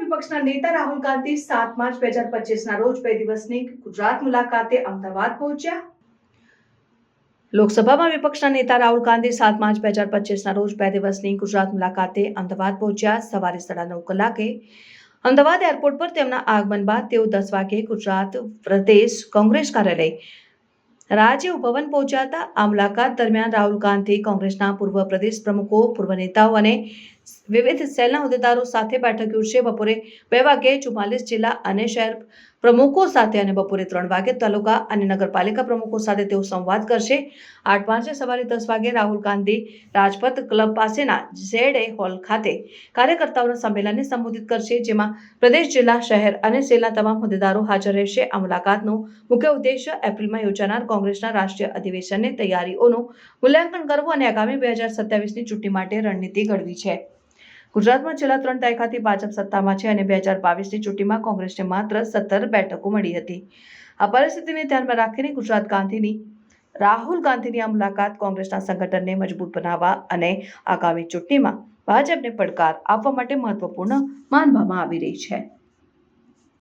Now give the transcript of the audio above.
વિપક્ષના નેતા રાહુલ ગાંધી સાત માર્ચ બે હજાર પચીસના રોજ બે દિવસની ગુજરાત મુલાકાતે અમદાવાદ પહોંચ્યા. લોકસભામાં વિપક્ષના નેતા રાહુલ ગાંધી સાત માર્ચ બે હજાર પચીસના રોજ બે દિવસની ગુજરાત મુલાકાતે અમદાવાદ પહોંચ્યા. સવારે સાડા નવ કલાકે અમદાવાદ એરપોર્ટ પર તેમના આગમન બાદ તેઓ દસ વાગે ગુજરાત પ્રદેશ કોંગ્રેસ કાર્યાલય રાજીવ ભવન પહોંચ્યા હતા. આ મુલાકાત દરમિયાન રાહુલ ગાંધી કોંગ્રેસના પૂર્વ પ્રદેશ પ્રમુખો, પૂર્વ નેતાઓ અને વિવિધ સેલના હોદ્દેદારો સાથે બેઠક યોજશે. બપોરે બે વાગે ચુમ્માલીસ જિલ્લા અને શહેર પ્રમુખો સાથે અને બપોરે ત્રણ વાગે તાલુકા અને નગરપાલિકા પ્રમુખો સાથે તેઓ સંવાદ કરશે. આઠ પાંચે સવારે દસ વાગે રાહુલ ગાંધી રાજપથ ક્લબ પાસેના ઝેડ એ હોલ ખાતે કાર્યકર્તાઓના સંમેલનને સંબોધિત કરશે, જેમાં પ્રદેશ, જિલ્લા, શહેર અને સેલના તમામ હોદ્દેદારો હાજર રહેશે. આ મુલાકાતનો મુખ્ય ઉદ્દેશ્ય એપ્રિલમાં યોજાનાર કોંગ્રેસના રાષ્ટ્રીય અધિવેશનની તૈયારીઓનું મૂલ્યાંકન કરવું અને આગામી બે હજાર સત્યાવીસની ચૂંટણી માટે રણનીતિ ઘડવી છે. ગુજરાતમાં છેલ્લા ત્રણ દાયકાથી ભાજપ સત્તામાં છે અને બે હજાર બાવીસની ચૂંટણીમાં કોંગ્રેસને માત્ર સત્તર બેઠકો મળી હતી. આ પરિસ્થિતિને ધ્યાનમાં રાખીને ગુજરાત ગાંધીની, રાહુલ ગાંધીની આ મુલાકાત કોંગ્રેસના સંગઠનને મજબૂત બનાવવા અને આગામી ચૂંટણીમાં ભાજપને પડકાર આપવા માટે મહત્વપૂર્ણ માનવામાં આવી રહી છે.